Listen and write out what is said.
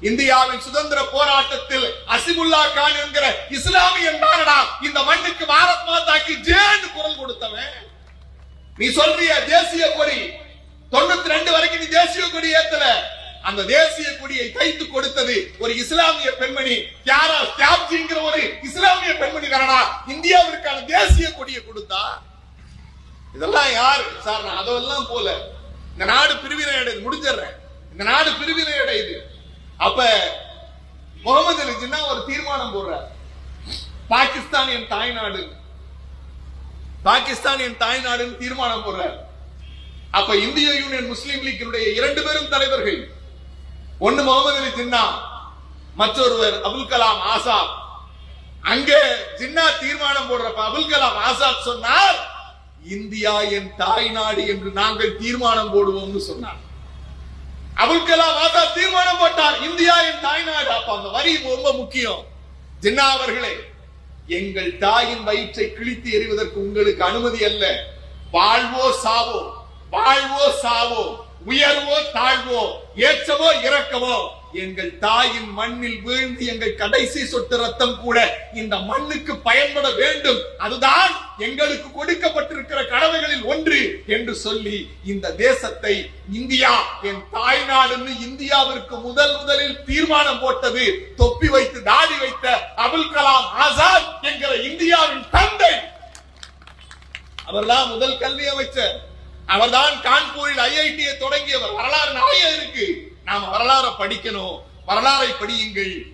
இந்தியாவின் சுதந்திர போராட்டத்தில் அசிமுல்லா கான் என்கிற இஸ்லாமியன் தானடா இந்த மண்ணுக்கு பாரத் மாதாக்கு ஜேன்னு குரல் கொடுத்தவன். நீ சொல்றிய தேசிய கொடி? தொண்ணூத்தி ரெண்டு வரைக்கும் நீ தேசிய கொடி ஏத்தல. அந்த தேசிய கொடியை தைத்து கொடுத்தது ஒரு இஸ்லாமிய பெண்மணி. தியாரா தியாப்ஜிங்கிற ஒரு இஸ்லாமிய பெண்மணி தானடா. இந்தியாவிற்கான தேசிய கொடியை கொடுத்தா. இதெல்லாம் யாரு? சார் நான் அதெல்லாம் போல. இந்த நாடு பிரிவினை அடையுது முடிஞ்சிடுறேன். இந்த நாடு பிரிவினை அடையுது. அப்ப முகமது அலி ஜின்னா ஒரு தீர்மானம் போடுறார். பாகிஸ்தான் என் தாய்நாடு பாகிஸ்தான் என் தாய்நாடுன்னு தீர்மானம் போடுறார். அப்ப இந்திய யூனியன் முஸ்லீம் லீக்கினுடைய இரண்டு பேரும் தலைவர்கள். ஒன்னு முகமது அலி ஜின்னா மற்றொருவர் அபுல் கலாம் ஆசாத். அங்கே ஜின்னா தீர்மானம் போடுறப்ப அபுல் கலாம் ஆசாத் சொன்னார் இந்தியா என் தாய்நாடு என்று நாங்கள் தீர்மானம் போடுவோம்னு சொன்னார். அபுல் கலாம் ஆசாத் தீர்மானம் போட்டார். இந்தியா என் தாய்நாடு. அப்ப அந்த வரி ரொம்ப முக்கியம். ஜின்னா அவர்களே எங்கள் தாயின் வயிற்றை கிழித்து எறிவதற்கு உங்களுக்கு அனுமதி அல்ல. வாழ்வோ சாவோ வாழ்வோ சாவோ உயர்வோ தாழ்வோ ஏற்றவோ இறக்கவோ எங்கள் தாயின் மண்ணில் வீழ்ந்து எங்கள் கடைசி சொட்டு ரத்தம் கூட இந்த மண்ணுக்கு பயன்பட வேண்டும். அதுதான் எங்களுக்கு கொடுக்கப்பட்டிருக்கிற என்று சொல்லி இந்த தேசத்தை இந்தியா என் தாய் நாடுன்னு இந்தியாவிற்கு முதல் முதலில் தீர்மானம் போட்டது தொப்பி வைத்து தாடி வைத்த அபுல் கலாம் ஆசாத் என்கிற இந்தியாவின் தந்தை. அவர்தான் முதல் கல்வி அமைச்சர். அவர்தான் கான்பூரில் ஐஐடியை தொடங்கியவர். வரலாறு நிறைய இருக்கு. நாம வரலாறை படிக்கணும். வரலாறை படியுங்கள்.